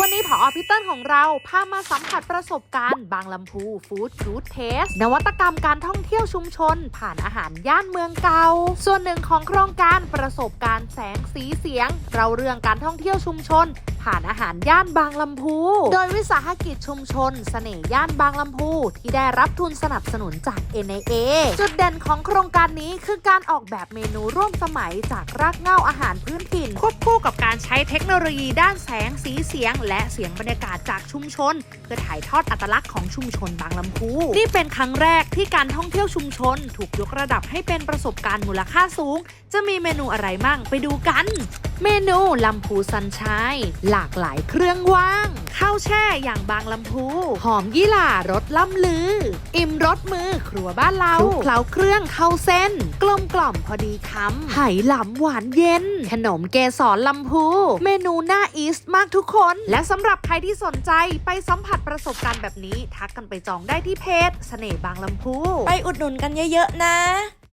วันนี้ผอพิเติ้ลของเราพามาสัมผัสประสบการณ์ บางลำพูฟู้ดฟู้ดเทสนวัตกรรมการท่องเที่ยวชุมชน ผ่านอาหารย่านเมืองเก่า ส่วนหนึ่งของโครงการประสบการณ์แสงสีเสียง เราเรื่องการท่องเที่ยวชุมชน ผ่านอาหารย่านบางลำพู โดยวิสาหกิจชุมชนเสน่ห์ย่านบางลำพู ที่ได้รับทุนสนับสนุนจาก NIA จุดเด่นของโครงการนี้คือการออกแบบเมนูร่วมสมัยจากรากเหง้าอาหารพื้นถิ่น ควบคู่กับการใช้เทคโนโลยีด้านแสงสีเสียง และเสียงบรรยากาศจากชุมชน เพื่อถ่ายทอดอัตลักษณ์ของชุมชนบางลำพู นี่เป็นครั้งแรกที่การท่องเที่ยวชุมชน ถูกยกระดับให้เป็นประสบการณ์มูลค่าสูง จะมีเมนูอะไรมั่งไปดูกันเมนูลำพูซันชัยหลากหลายเครื่องว่าง ข้าวแช่อย่างบางลำพู หอมยี่หร่ารสล่ำลือ อิ่มรสมือครัวบ้านเราเคล้าเครื่องเข้าเส้น กลมกล่อมพอดีคำไหหลำหวานเย็น ขนมเกสรลำพู เมนูหน่าอีสต์มากทุกคน และสำหรับใครที่สนใจไปสัมผัสประสบการณ์แบบนี้ ทักกันไปจองได้ที่เพจเสน่ห์บางลำพู ไปอุดหนุนกันเยอะๆนะ